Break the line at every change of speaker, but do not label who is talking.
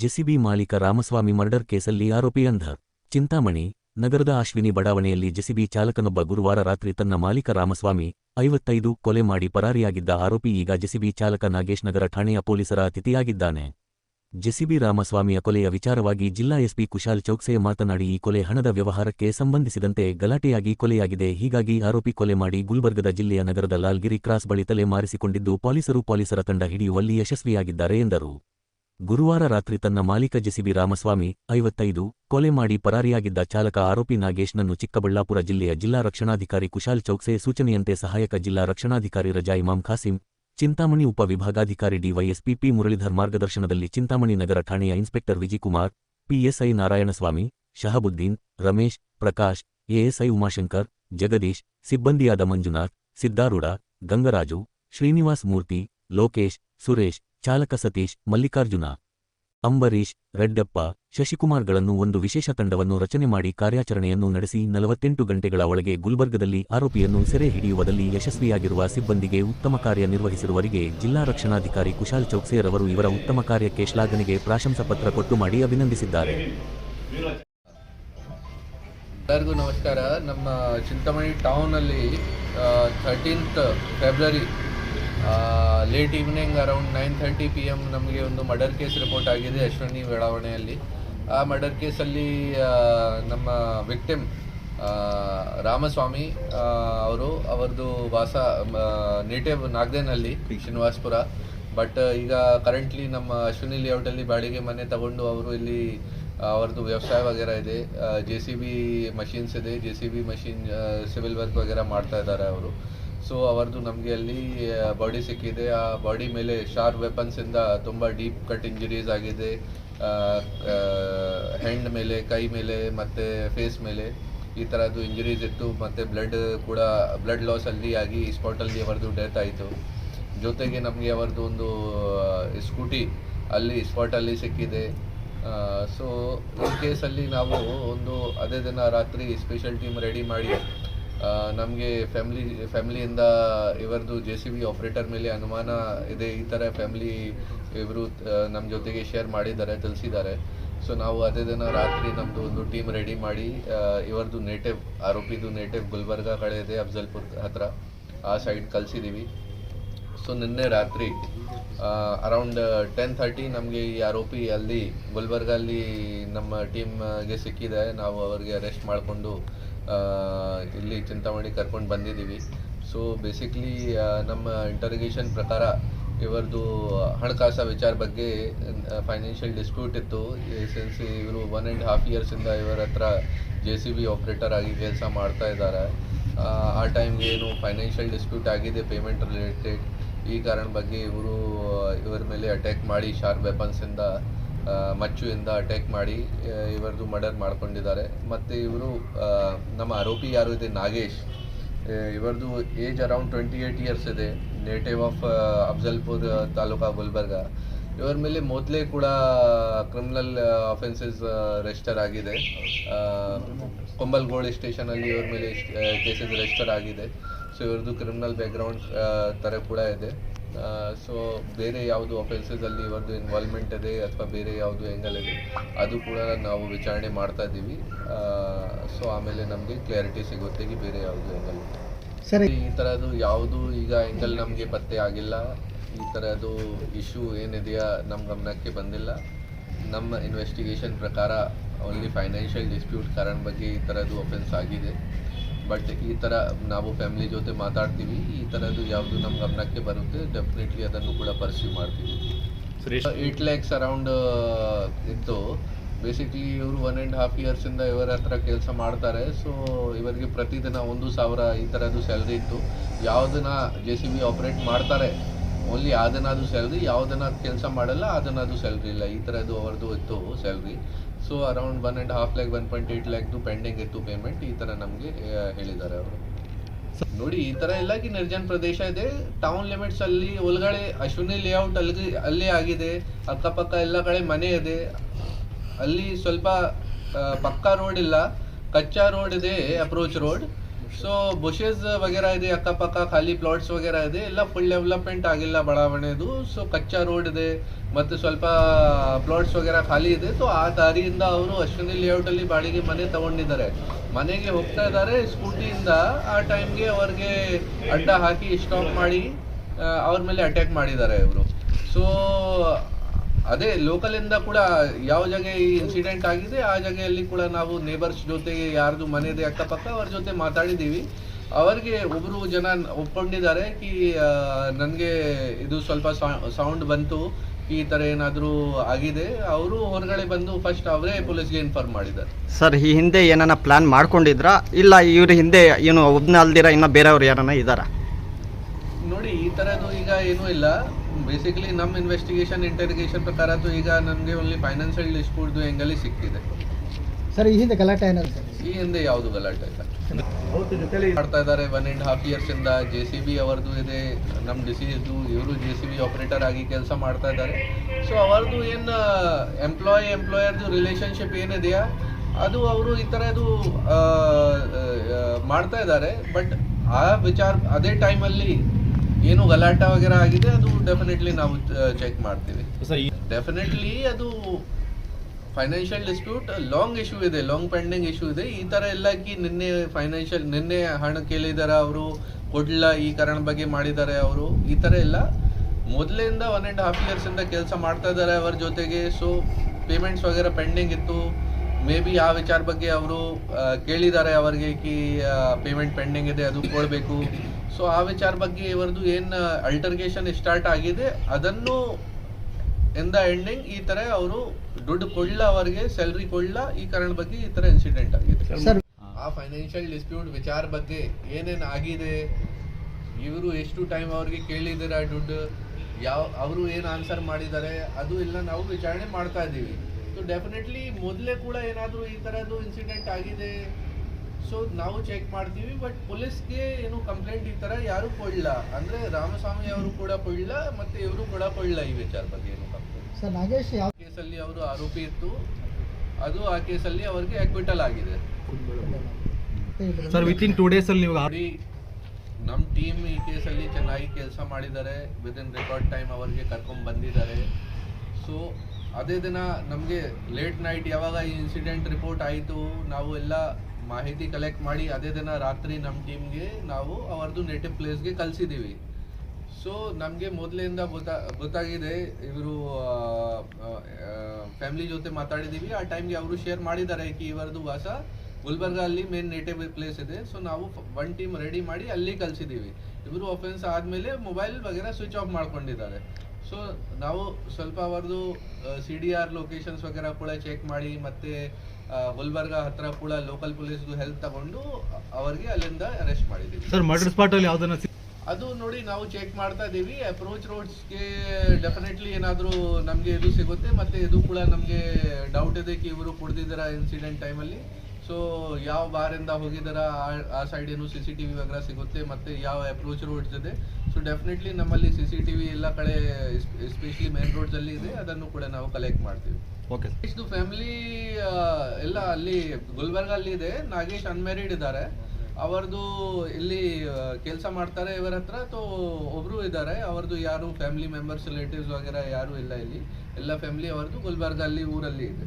JCB ಮಾಲೀಕ Ramaswamy murder ಕೇಸಲ್ಲಿ ಆರೋಪಿ ಅಂಧ ಚಿಂತಾಮಣಿ, ನಗರದ ಅಶ್ವಿನಿ ಬಡಾವಣೆಯಲ್ಲಿ ಜೆಸಿಬಿ ಚಾಲಕನೊಬ್ಬ ಗುರುವಾರ ರಾತ್ರಿ ತನ್ನ ಮಾಲೀಕ ರಾಮಸ್ವಾಮಿ ಐವತ್ತೈದು ಕೊಲೆ ಮಾಡಿ ಪರಾರಿಯಾಗಿದ್ದ ಆರೋಪಿ ಈಗ ಜೆಸಿಬಿ ಚಾಲಕ ನಾಗೇಶ್ ನಗರ ಠಾಣೆಯ ಪೊಲೀಸರ ಅತಿಥಿಯಾಗಿದ್ದಾನೆ. ಜೆಸಿಬಿ ರಾಮಸ್ವಾಮಿಯ ಕೊಲೆಯ ವಿಚಾರವಾಗಿ ಜಿಲ್ಲಾ ಎಸ್ಪಿ ಕುಶಾಲ್ ಚೌಕ್ಸೆ ಮಾತನಾಡಿ ಈ ಕೊಲೆ ಹಣದ ವ್ಯವಹಾರಕ್ಕೆ ಸಂಬಂಧಿಸಿದಂತೆ ಗಲಾಟೆಯಾಗಿ ಕೊಲೆಯಾಗಿದೆ. ಹೀಗಾಗಿ ಆರೋಪಿ ಕೊಲೆ ಮಾಡಿ ಗುಲ್ಬರ್ಗದ ಜಿಲ್ಲೆಯ ನಗರದ ಲಾಲ್ಗಿರಿ ಕ್ರಾಸ್ ಬಳಿ ತಲೆ ಮಾರಿಸಿಕೊಂಡಿದ್ದು ಪೊಲೀಸರು ಪೊಲೀಸರ ತಂಡ ಹಿಡಿಯುವಲ್ಲಿ ಯಶಸ್ವಿಯಾಗಿದ್ದಾರೆ ಎಂದರು. ಗುರುವಾರ ರಾತ್ರಿ ತನ್ನ ಮಾಲೀಕ ಜೆಸಿಬಿ ರಾಮಸ್ವಾಮಿ ಐವತ್ತೈದು ಕೊಲೆ ಮಾಡಿ ಪರಾರಿಯಾಗಿದ್ದ ಚಾಲಕ ಆರೋಪಿ ನಾಗೇಶ್ನನ್ನು ಚಿಕ್ಕಬಳ್ಳಾಪುರ ಜಿಲ್ಲೆಯ ಜಿಲ್ಲಾ ರಕ್ಷಣಾಧಿಕಾರಿ ಕುಶಾಲ್ ಚೌಕ್ಸೆ ಸೂಚನೆಯಂತೆ ಸಹಾಯಕ ಜಿಲ್ಲಾ ರಕ್ಷಣಾಧಿಕಾರಿ ರಜಾ ಇಮಾಮ್ ಖಾಸಿಂ, ಚಿಂತಾಮಣಿ ಉಪವಿಭಾಗಾಧಿಕಾರಿ ಡಿವೈಎಸ್ಪಿ ಪಿ ಮುರಳೀಧರ್ ಮಾರ್ಗದರ್ಶನದಲ್ಲಿ ಚಿಂತಾಮಣಿ ನಗರ ಠಾಣೆಯ inspector Vijikumar, PSI Narayanaswamy, Shahabuddin, Ramesh, Prakash, ASI Umashankar, Jagadish, ಸಿಬ್ಬಂದಿಯಾದ Manjunath, Siddharudha, Gangaraju, Srinivas Murthy, Lokesh, Suresh ಚಾಲಕ ಸತೀಶ್, ಮಲ್ಲಿಕಾರ್ಜುನ ಅಂಬರೀಶ್ ರೆಡ್ಡಪ್ಪ, ಶಶಿಕುಮಾರ್ಗಳನ್ನು ಒಂದು ವಿಶೇಷ ತಂಡವನ್ನು ರಚನೆ ಮಾಡಿ ಕಾರ್ಯಾಚರಣೆಯನ್ನು ನಡೆಸಿ ನಲವತ್ತೆಂಟು ಗಂಟೆಗಳ ಒಳಗೆ ಗುಲ್ಬರ್ಗದಲ್ಲಿ ಆರೋಪಿಯನ್ನು ಸೆರೆ ಹಿಡಿಯುವುದಲ್ಲಿ ಯಶಸ್ವಿಯಾಗಿರುವ ಸಿಬ್ಬಂದಿಗೆ ಉತ್ತಮ ಕಾರ್ಯ ನಿರ್ವಹಿಸಿರುವವರಿಗೆ ಜಿಲ್ಲಾ ರಕ್ಷಣಾಧಿಕಾರಿ ಕುಶಾಲ್ ಚೌಕ್ಸೇರವರು ಇವರ ಉತ್ತಮ ಕಾರ್ಯಕ್ಕೆ ಶ್ಲಾಘನೆಗೆ ಪ್ರಾಶಂಸಾ ಪತ್ರ ಕೊಟ್ಟು ಮಾಡಿ ಅಭಿನಂದಿಸಿದ್ದಾರೆ.
ಎಲ್ಲರಿಗೂ ನಮಸ್ಕಾರ. ನಮ್ಮ Chintamani ಟೌನಲ್ಲಿ thirteenth February late evening around nine thirty P M ನಮಗೆ ಒಂದು ಮರ್ಡರ್ ಕೇಸ್ ರಿಪೋರ್ಟ್ ಆಗಿದೆ ಅಶ್ವಿನಿ ಬೆಳಾವಣೆಯಲ್ಲಿ. ಆ ಮರ್ಡರ್ ಕೇಸಲ್ಲಿ ನಮ್ಮ ವಿಕ್ಟಿಮ್ ರಾಮಸ್ವಾಮಿ ಅವರು ಅವರದು ವಾಸ ನೇಟಿವ್ ನಾಗ್ದೇನಲ್ಲಿ, ಶ್ರೀನಿವಾಸ್ಪುರ. ಬಟ್ ಈಗ ಕರೆಂಟ್ಲಿ ನಮ್ಮ ಅಶ್ವಿನಿ ಲೇಔಟಲ್ಲಿ ಬಾಡಿಗೆ ಮನೆ ತಗೊಂಡು ಅವರು ಇಲ್ಲಿ ಅವ್ರದ್ದು ವ್ಯವಸಾಯ ವಗೇರ ಇದೆ. ಜೆ ಸಿ ಬಿ ಮಷೀನ್ಸ್ ಇದೆ. J C B machine civil work ವಗೇರ ಮಾಡ್ತಾ ಇದ್ದಾರೆ ಅವರು. ಸೊ ಅವರದು ನಮಗೆ ಅಲ್ಲಿ ಬಾಡಿ ಸಿಕ್ಕಿದೆ. ಆ ಬಾಡಿ ಮೇಲೆ ಶಾರ್ಪ್ ವೆಪನ್ಸಿಂದ ತುಂಬ ಡೀಪ್ ಕಟ್ ಇಂಜುರೀಸ್ ಆಗಿದೆ. ಹ್ಯಾಂಡ್ ಮೇಲೆ, ಕೈ ಮೇಲೆ, ಮತ್ತು ಫೇಸ್ ಮೇಲೆ ಈ ಥರದ್ದು ಇಂಜುರೀಸ್ ಇತ್ತು. ಮತ್ತು ಬ್ಲಡ್ ಕೂಡ ಬ್ಲಡ್ ಲಾಸ್ ಅಲ್ಲಿ ಆಗಿ ಸ್ಪಾಟಲ್ಲಿ ಅವರದು ಡೆತ್ ಆಯಿತು. ಜೊತೆಗೆ ನಮಗೆ ಅವರದ್ದು ಒಂದು ಸ್ಕೂಟಿ ಅಲ್ಲಿ ಸ್ಪಾಟಲ್ಲಿ ಸಿಕ್ಕಿದೆ. ಸೊ ಈ ಕೇಸಲ್ಲಿ ನಾವು ಒಂದು, ಅದೇ ದಿನ ರಾತ್ರಿ ಸ್ಪೆಷಲ್ ಟೀಮ್ ರೆಡಿ ಮಾಡಿ ನಮಗೆ ಫ್ಯಾಮ್ಲಿ ಫ್ಯಾಮ್ಲಿಯಿಂದ ಇವರದು ಜೆ ಸಿ ಬಿ ಆಪ್ರೇಟರ್ ಮೇಲೆ ಅನುಮಾನ ಇದೆ. ಈ ಥರ ಫ್ಯಾಮ್ಲಿ ಇವರು ನಮ್ಮ ಜೊತೆಗೆ ಶೇರ್ ಮಾಡಿದ್ದಾರೆ, ತಿಳಿಸಿದ್ದಾರೆ. ಸೊ ನಾವು ಅದೇ ದಿನ ರಾತ್ರಿ ನಮ್ಮದು ಒಂದು ಟೀಮ್ ರೆಡಿ ಮಾಡಿ ಇವರದು ನೇಟಿವ್ ಆರೋಪಿದು ನೇಟಿವ್ ಗುಲ್ಬರ್ಗ ಕಡೆ ಇದೆ, ಅಫ್ಜಲ್ಪುರ್ ಹತ್ರ. ಆ ಸೈಡ್ ಕಳಿಸಿದ್ದೀವಿ ಸೊ ನಿನ್ನೆ ರಾತ್ರಿ ಅರೌಂಡ್ ಟೆನ್ ಥರ್ಟಿ ನಮಗೆ ಈ ಆರೋಪಿ ಅಲ್ಲಿ ಗುಲ್ಬರ್ಗಲ್ಲಿ ನಮ್ಮ ಟೀಮ್ಗೆ ಸಿಕ್ಕಿದೆ. ನಾವು ಅವರಿಗೆ ಅರೆಸ್ಟ್ ಮಾಡಿಕೊಂಡು ಇಲ್ಲಿ ಚಿಂತಾಮಣಿ ಕರ್ಕೊಂಡು ಬಂದಿದ್ದೀವಿ. ಸೊ ಬೇಸಿಕ್ಲಿ ನಮ್ಮ ಇಂಟರ್ಗೇಷನ್ ಪ್ರಕಾರ ಇವರದು ಹಣಕಾಸ ವಿಚಾರ ಬಗ್ಗೆ ಫೈನಾನ್ಷಿಯಲ್ ಡಿಸ್ಪ್ಯೂಟ್ ಇತ್ತು. ಸಿನ್ಸ್ ಇವರು ಒನ್ ಆ್ಯಂಡ್ ಹಾಫ್ ಇಯರ್ಸಿಂದ ಇವರ ಹತ್ರ ಜೆ ಸಿ ಬಿ ಆಪ್ರೇಟರ್ ಆಗಿ ಕೆಲಸ ಮಾಡ್ತಾ ಇದ್ದಾರೆ. ಆ ಟೈಮ್ಗೆ ಏನು ಫೈನಾನ್ಷಿಯಲ್ ಡಿಸ್ಪ್ಯೂಟ್ ಆಗಿದೆ ಪೇಮೆಂಟ್ ರಿಲೇಟೆಡ್ ಈ ಕಾರಣ ಬಗ್ಗೆ ಇವರು ಇವರ ಮೇಲೆ ಅಟ್ಯಾಕ್ ಮಾಡಿ ಶಾರ್ಪ್ ವೆಪನ್ಸಿಂದ ಮಚ್ಚುವಿಂದ ಅಟ್ಯಾಕ್ ಮಾಡಿ ಇವರದು ಮರ್ಡರ್ ಮಾಡ್ಕೊಂಡಿದ್ದಾರೆ. ಮತ್ತು ಇವರು ನಮ್ಮ ಆರೋಪಿ ಯಾರು ಇದೆ? Nagesh. ಇವರದು age around twenty eight years ಇದೆ. Native of Afzalpur taluka Gulbarga. ಇವರ ಮೇಲೆ ಮೊದಲೇ ಕೂಡ ಕ್ರಿಮಿನಲ್ ಅಫೆನ್ಸಸ್ ರಿಜಿಸ್ಟರ್ ಆಗಿದೆ. ಕೊಂಬಲ್ಗೋಳಿ ಸ್ಟೇಷನಲ್ಲಿ ಇವರ ಮೇಲೆ ಕೇಸಸ್ ರಿಜಿಸ್ಟರ್ ಆಗಿದೆ. ಸೊ ಇವ್ರದ್ದು ಕ್ರಿಮಿನಲ್ ಬ್ಯಾಕ್ಗ್ರೌಂಡ್ ಥರ ಕೂಡ ಇದೆ. ಸೊ ಬೇರೆ ಯಾವುದು ಅಫೆನ್ಸಸಲ್ಲಿ ಇವರದು ಇನ್ವಾಲ್ವ್ಮೆಂಟ್ ಇದೆ ಅಥವಾ ಬೇರೆ ಯಾವುದು ಎಂಗಲ್ ಇದೆ ಅದು ಕೂಡ ನಾವು ವಿಚಾರಣೆ ಮಾಡ್ತಾ ಇದ್ದೀವಿ. ಸೊ ಆಮೇಲೆ ನಮಗೆ ಕ್ಲಾರಿಟಿ ಸಿಗುತ್ತೆ ಬೇರೆ ಯಾವುದು ಎಂಗಲ್ ಇದೆ.
ಸರಿ.
ಈ ಥರದ್ದು ಯಾವುದು ಈಗ ಎಂಗಲ್ ನಮಗೆ ಪತ್ತೆ ಆಗಿಲ್ಲ ಈ ಥರದ್ದು ಇಶ್ಯೂ ಏನಿದೆಯಾ ನಮ್ಮ ಗಮನಕ್ಕೆ ಬಂದಿಲ್ಲ. ನಮ್ಮ ಇನ್ವೆಸ್ಟಿಗೇಷನ್ ಪ್ರಕಾರ ಓನ್ಲಿ ಫೈನಾನ್ಷಿಯಲ್ ಡಿಸ್ಪ್ಯೂಟ್ ಕಾರಣ ಬಗ್ಗೆ ಈ ಥರದ್ದು ಅಫೆನ್ಸ್ ಆಗಿದೆ. ಬಟ್ ಈ ಥರ ನಾವು ಫ್ಯಾಮಿಲಿ ಜೊತೆ ಮಾತಾಡ್ತೀವಿ. ಈ ಥರದ್ದು ಯಾವುದು ನಮ್ಮ ಗಮನಕ್ಕೆ ಬರುತ್ತೆ. ಡೆಫಿನೆಟ್ಲಿ ಅದನ್ನು ಕೂಡ ಪರ್ಸ್ಯೂ ಮಾಡ್ತೀವಿ. ಏಟ್ ಲ್ಯಾಕ್ಸ್ ಅರೌಂಡ್ ಇತ್ತು ಬೇಸಿಕ್ಲಿ ಇವರು ಒನ್ ಆ್ಯಂಡ್ ಹಾಫ್ ಇಯರ್ಸಿಂದ ಇವರ ಹತ್ರ ಕೆಲಸ ಮಾಡ್ತಾರೆ. ಸೊ ಇವರಿಗೆ ಪ್ರತಿದಿನ ಒಂದು ಸಾವಿರ ಈ ಥರದ್ದು ಸ್ಯಾಲ್ರಿ ಇತ್ತು. ಯಾವುದನ್ನ ಜೆ ಸಿ ಬಿ ಆಪ್ರೇಟ್ ಮಾಡ್ತಾರೆ. ಓನ್ಲಿ ಅದು ಸ್ಯಾಲ್ರಿ ಯಾವುದನ್ನ ಕೆಲಸ ಮಾಡಲ್ಲ ಅದನ್ನ ಅದು ಸ್ಯಾಲ್ರಿ ಇಲ್ಲ. ಈ ಥರದ್ದು ಅವರದು ಇತ್ತು salary so around one and half lakh one point eight ಲ್ಯಾಕ್ದು pending ಇತ್ತು ಪೇಮೆಂಟ್ ಈ ಥರ ನಮಗೆ ಹೇಳಿದ್ದಾರೆ ಅವರು. ನೋಡಿ, ಈ ತರ ಎಲ್ಲ ಕಿ ನಿರ್ಜನ್ ಪ್ರದೇಶ ಇದೆ. ಟೌನ್ ಲಿಮಿಟ್ಸ್ ಅಲ್ಲಿ, ಒಳಗಡೆ ಅಶ್ವಿನಿ ಲೇಔಟ್ ಅಲ್ಲಿ ಅಲ್ಲೇ ಆಗಿದೆ. ಅಕ್ಕಪಕ್ಕ ಎಲ್ಲ ಕಡೆ ಮನೆ ಇದೆ. ಅಲ್ಲಿ ಸ್ವಲ್ಪ ಪಕ್ಕಾ ರೋಡ್ ಇಲ್ಲ. ಕಚ್ಚಾ ರೋಡ್ ಇದೆ ಅಪ್ರೋಚ್ ರೋಡ್ ಸೊ ಬುಷಸ್ ವಗೇರಾ ಇದೆ ಅಕ್ಕಪಕ್ಕ ಖಾಲಿ ಪ್ಲಾಟ್ಸ್ ವಗೇರಾ ಇದೆ ಎಲ್ಲ ಫುಲ್ ಡೆವಲಪ್ಮೆಂಟ್ ಆಗಿಲ್ಲ ಬಡಾವಣೆದು ಸೊ ಕಚ್ಚಾ ರೋಡ್ ಇದೆ ಮತ್ತು ಸ್ವಲ್ಪ ಪ್ಲಾಟ್ಸ್ ವಗೇರಾ ಖಾಲಿ ಇದೆ ಸೊ ಆ ದಾರಿಯಿಂದ ಅವರು ಅಶ್ವಿನಿ ಲೇಔಟಲ್ಲಿ ಬಾಡಿಗೆ ಮನೆ ತಗೊಂಡಿದ್ದಾರೆ ಮನೆಗೆ ಹೋಗ್ತಾ ಇದ್ದಾರೆ ಸ್ಕೂಟಿಯಿಂದ ಆ ಟೈಮ್ಗೆ ಅವ್ರಿಗೆ ಅಡ್ಡ ಹಾಕಿ ಸ್ಟಾಪ್ ಮಾಡಿ ಅವ್ರ ಮೇಲೆ ಅಟ್ಯಾಕ್ ಮಾಡಿದ್ದಾರೆ ಇವರು ಸೊ ಅದೇ ಲೋಕಲ್ ಇಂದ ಕೂಡ ಯಾವ ಜಾಗ ಈ ಇನ್ಸಿಡೆಂಟ್ ಆಗಿದೆ ಆ ಜಾಗೆಯಲ್ಲಿ ಕೂಡ ನಾವು ನೇಬರ್ಸ್ ಜೊತೆಗೆ ಯಾರ್ದು ಮನೆ ಇದೆ ಅಕ್ಕಪಕ್ಕ ಅವ್ರ ಜೊತೆ ಮಾತಾಡಿದ್ದೀವಿ. ಅವರಿಗೆ ಒಬ್ರು ಜನ ಒಪ್ಕೊಂಡಿದ್ದಾರೆ ಕಿ ನನಗೆ ಇದು ಸ್ವಲ್ಪ ಸೌಂಡ್ ಬಂತು ಈ ತರ ಏನಾದರೂ ಆಗಿದೆ. ಅವರು ಹೊರಗಡೆ ಬಂದು ಫಸ್ಟ್ ಅವರೇ ಪೊಲೀಸ್ಗೆ ಇನ್ಫಾರ್ಮ್ ಮಾಡಿದ್ದಾರೆ.
ಸರ್ ಈ ಹಿಂದೆ ಏನನ್ನ ಪ್ಲಾನ್ ಮಾಡ್ಕೊಂಡಿದ್ರಾ? ಇಲ್ಲ ಇವ್ರ ಹಿಂದೆ ಏನು ಒಬ್ನ ಅಲ್ದಿರ ಇನ್ನ ಬೇರೆಯವ್ರು ಯಾರನ್ನ ಇದಾರ?
ನೋಡಿ ಈ ಥರದ್ದು ಈಗ ಏನೂ ಇಲ್ಲ. ಬೇಸಿಕಲಿ ನಮ್ಮ ಇನ್ವೆಸ್ಟಿಗೇಷನ್ ಇಂಟರ್ಗೇಷನ್ ಪ್ರಕಾರ ಅದು ಈಗ ನಮಗೆ ಓನ್ಲಿ ಫೈನಾನ್ಷಿಯಲ್ ಡಿಸ್ಪ್ಯೂಟ್ದು ಎಂಗಲ್ಲಿ ಸಿಕ್ಕಿದೆ.
ಸರ್ ಈ ಹಿಂದೆ ಗಲಾಟೆ ಏನಾದ್ರು ಸರ್
ಈ ಹಿಂದೆ ಯಾವುದು ಗಲಾಟೆ ಇಲ್ಲ. ಮಾಡ್ತಾ ಇದ್ದಾರೆ ಒನ್ ಆ್ಯಂಡ್ ಹಾಫ್ ಇಯರ್ಸ್ ಇಂದ ಜೆ ಸಿ ಬಿ ಅವರದು ಇದೆ ನಮ್ಮ ಡಿಸೀಸ್ದು ಇವರು ಜೆ ಸಿ ಬಿ ಆಪರೇಟರ್ ಆಗಿ ಕೆಲಸ ಮಾಡ್ತಾ ಇದ್ದಾರೆ. ಸೊ ಅವರದು ಏನು ಎಂಪ್ಲಾಯಿ ಎಂಪ್ಲಾಯರ್ದು ರಿಲೇಶನ್ಶಿಪ್ ಏನಿದೆಯಾ? ಅದು ಅವರು ಈ ಥರದ್ದು ಮಾಡ್ತಾ ಇದ್ದಾರೆ ಬಟ್ ಆ ವಿಚಾರ ಅದೇ ಟೈಮಲ್ಲಿ ಏನು ಗಲಾಟೆ ವಗೇರಾ ಆಗಿದೆ ಅದು ಡೆಫಿನೆಟ್ಲಿ ನಾವು ಚೆಕ್ ಮಾಡ್ತೀವಿ. ಡೆಫಿನೆಟ್ಲಿ ಅದು ಫೈನಾನ್ಷಿಯಲ್ ಡಿಸ್ಪ್ಯೂಟ್ ಲಾಂಗ್ ಇಶ್ಯೂ ಇದೆ ಲಾಂಗ್ ಪೆಂಡಿಂಗ್ ಇಶ್ಯೂ ಇದೆ. ಈ ತರ ಎಲ್ಲ ಕಿ ನಿನ್ನೆ ಫೈನಾನ್ಷಿಯಲ್ ನಿನ್ನೆ ಹಣ ಕೇಳಿದ್ದಾರೆ ಅವರು ಕೊಡ್ಲ ಈ ಕಾರಣ ಬಗ್ಗೆ ಮಾಡಿದ್ದಾರೆ ಅವರು ಈ ಥರ ಎಲ್ಲ. ಮೊದಲಿಂದ ಒನ್ ಆ್ಯಂಡ್ ಹಾಫ್ ಇಯರ್ಸ್ ಇಂದ ಕೆಲಸ ಮಾಡ್ತಾ ಇದ್ದಾರೆ ಅವರ ಜೊತೆಗೆ ಸೊ ಪೇಮೆಂಟ್ಸ್ ವಗೇರ ಪೆಂಡಿಂಗ್ ಇತ್ತು. ಮೇ ಬಿ ಆ ವಿಚಾರ ಬಗ್ಗೆ ಅವರು ಕೇಳಿದ್ದಾರೆ ಅವರಿಗೆ ಕಿ ಪೇಮೆಂಟ್ ಪೆಂಡಿಂಗ್ ಇದೆ ಅದು ಕೊಡಬೇಕು. ಸೊ ಆ ವಿಚಾರ ಬಗ್ಗೆ ಇವರದು ಏನು ಅಲ್ಟರ್ಗೇಷನ್ ಸ್ಟಾರ್ಟ್ ಆಗಿದೆ ಅದನ್ನು ಎಂದ ಎಂಡಿಂಗ್ ಈ ತರ ಅವರು ದುಡ್ಡು ಕೊಡ್ಲ ಅವರಿಗೆ ಸ್ಯಾಲ್ರಿ ಕೊಡ್ಲ ಈ ಕಾರಣ ಬಗ್ಗೆ ಈ ತರ ಇನ್ಸಿಡೆಂಟ್ ಆಗಿದೆ.
ಸರ್
ಆ ಫೈನಾನ್ಷಿಯಲ್ ಡಿಸ್ಪ್ಯೂಟ್ ವಿಚಾರ ಬಗ್ಗೆ ಏನೇನು ಆಗಿದೆ ಇವರು ಎಷ್ಟು ಟೈಮ್ ಅವ್ರಿಗೆ ಕೇಳಿದಿರ ದುಡ್ಡು ಯಾವ ಅವರು ಏನು ಆನ್ಸರ್ ಮಾಡಿದ್ದಾರೆ ಅದು ಎಲ್ಲ ನಾವು ವಿಚಾರಣೆ ಮಾಡ್ತಾ ಇದ್ದೀವಿ. ಸೊ ಡೆಫಿನೆಟ್ಲಿ ಮೊದಲೇ ಕೂಡ ಏನಾದರೂ ಈ ಥರದ್ದು ಇನ್ಸಿಡೆಂಟ್ ಆಗಿದೆ ಸೊ ನಾವು ಚೆಕ್ ಮಾಡ್ತೀವಿ ಬಟ್ ಪೊಲೀಸ್ಗೆ ಏನು ಕಂಪ್ಲೇಂಟ್ ಈ ಥರ ಯಾರು ಕೊಡಲ್ಲ ಅಂದರೆ ರಾಮಸ್ವಾಮಿ ಅವರು ಕೂಡ ಕೊಡಲ್ಲ ಮತ್ತು ಇವರು ಕೂಡ ಕೊಡಲ್ಲ ಈ ವಿಚಾರ ಬಗ್ಗೆ ಏನು ಕಂಪ್ಲೇಂಟ್
ಸರ್ ನಾಗೇಶ್ ಯಾವ
ಕೇಸಲ್ಲಿ ಅವರು ಆರೋಪಿ ಇತ್ತು. ಅದು ಆ ಕೇಸಲ್ಲಿ ಅವರಿಗೆ ಅಕ್ವಿಟಲ್ ಆಗಿದೆ.
ಸರ್ ವಿತಿನ್ ಟೂ ಡೇಸ್ ಅಲ್ಲಿ ನೀವು
ನಮ್ಮ ಟೀಮ್ ಈ ಕೇಸಲ್ಲಿ ಚೆನ್ನಾಗಿ ಕೆಲಸ ಮಾಡಿದ್ದಾರೆ. ವಿತಿನ್ ರೆಕಾರ್ಡ್ ಟೈಮ್ ಅವರಿಗೆ ಕರ್ಕೊಂಡು ಬಂದಿದ್ದಾರೆ. ಸೊ ಅದೇ ದಿನ ನಮಗೆ ಲೇಟ್ ನೈಟ್ ಯಾವಾಗ ಈ ಇನ್ಸಿಡೆಂಟ್ ರಿಪೋರ್ಟ್ ಆಯಿತು, ನಾವು ಎಲ್ಲ ಮಾಹಿತಿ ಕಲೆಕ್ಟ್ ಮಾಡಿ ಅದೇ ದಿನ ರಾತ್ರಿ ನಮ್ಮ ಟೀಮ್ಗೆ ನಾವು ಅವರದು ನೇಟಿವ್ ಪ್ಲೇಸ್ಗೆ ಕಳಿಸಿದ್ದೀವಿ ಸೊ ನಮಗೆ ಮೊದಲಿಂದ ಗೊತ್ತಾ, ಗೊತ್ತಾಗಿದೆ, ಇವರು ಫ್ಯಾಮಿಲಿ ಜೊತೆ ಮಾತಾಡಿದ್ದೀವಿ ಆ ಟೈಮ್ಗೆ ಅವರು ಶೇರ್ ಮಾಡಿದ್ದಾರೆ ಕಿ ಇವರದು ವಾಸ. ಗುಲ್ಬರ್ಗ ಅಲ್ಲಿ ಮೇನ್ ನೇಟಿವ್ ಪ್ಲೇಸ್ ಇದೆ. ಸೊ ನಾವು ಒನ್ ಟೀಮ್ ರೆಡಿ ಮಾಡಿ ಅಲ್ಲಿ ಕಲ್ಸಿದೀವಿ ಇವರು ಅಫೆನ್ಸ್ ಆದಮೇಲೆ ಮೊಬೈಲ್ ವಗೇರಾ ಸ್ವಿಚ್ ಆಫ್ ಮಾಡ್ಕೊಂಡಿದ್ದಾರೆ. ಸೊ ನಾವು ಸ್ವಲ್ಪ ಅವರದು ಸಿ ಡಿ ಆರ್ ಲೊಕೇಶನ್ಸ್ ವಗೇರಾ ಕೂಡ ಚೆಕ್ ಮಾಡಿ ಮತ್ತೆ ಗುಲ್ಬರ್ಗಾ ಹತ್ರ ಕೂಡ ಲೋಕಲ್ ಪೊಲೀಸ್ದು ಹೆಲ್ಪ್ ತಗೊಂಡು ಅವರಿಗೆ ಅಲ್ಲಿಂದ ಅರೆಸ್ಟ್ ಮಾಡಿದ್ದೀವಿ.
ಸರ್ ಮರ್ಡರ್ ಸ್ಪಾಟ್ ಅಲ್ಲಿ ಯಾವ್ದನ್ನ
ಅದು ನೋಡಿ ನಾವು ಚೆಕ್ ಮಾಡ್ತಾ ಇದ್ದೀವಿ. ಅಪ್ರೋಚ್ ರೋಡ್ಸ್ಗೆ ಡೆಫಿನೆಟ್ಲಿ ಏನಾದರೂ ನಮಗೆ ಇದು ಸಿಗುತ್ತೆ ಮತ್ತೆ ಇದು ಕೂಡ ನಮಗೆ ಡೌಟ್ ಇದೆ ಕಿ ಇವರು ಕುಡ್ದಿದ್ದೀರಾ ಇನ್ಸಿಡೆಂಟ್ ಟೈಮಲ್ಲಿ ಸೊ ಯಾವ ಬಾರಿಂದ ಹೋಗಿದಾರ ಆ- ಸೈಡ್ ಏನು ಸಿ ಸಿ ಟಿ ವಿ ವಗೇರಾ ಸಿಗುತ್ತೆ ಮತ್ತೆ ಯಾವ ಅಪ್ರೋಚ್ ರೋಡ್ಸ್ ಇದೆ? ಸೊ ಡೆಫಿನೆಟ್ಲಿ ನಮ್ಮಲ್ಲಿ ಸಿ ಸಿ ಟಿ ವಿ ಎಲ್ಲ ಕಡೆ ಎಸ್ಪೆಷಲಿ ಮೇನ್ ರೋಡ್ಸ್ ಅಲ್ಲಿ ಇದೆ ಅದನ್ನು ಕೂಡ ನಾವು ಕಲೆಕ್ಟ್ ಮಾಡ್ತೀವಿ.
ಓಕೆ
ಇಷ್ಟು ಫ್ಯಾಮಿಲಿ ಎಲ್ಲ ಅಲ್ಲಿ ಗುಲ್ಬರ್ಗ ಅಲ್ಲಿ ಇದೆ. ನಾಗೇಶ್ ಅನ್ಮ್ಯಾರಿಡ್ ಇದ್ದಾರೆ. ಅವರದು ಇಲ್ಲಿ ಕೆಲಸ ಮಾಡ್ತಾರೆ ಇವರ ಹತ್ರ ತೋ ಒಬ್ರು ಇದ್ದಾರೆ. ಅವರದು ಯಾರು ಫ್ಯಾಮಿಲಿ ಮೆಂಬರ್ಸ್ ರಿಲೇಟಿವ್ಸ್ ವಗೇರಾ ಯಾರು ಇಲ್ಲ ಇಲ್ಲಿ. ಎಲ್ಲ ಫ್ಯಾಮಿಲಿ ಅವರದು ಗುಲ್ಬರ್ಗ ಅಲ್ಲಿ ಊರಲ್ಲಿ ಇದೆ.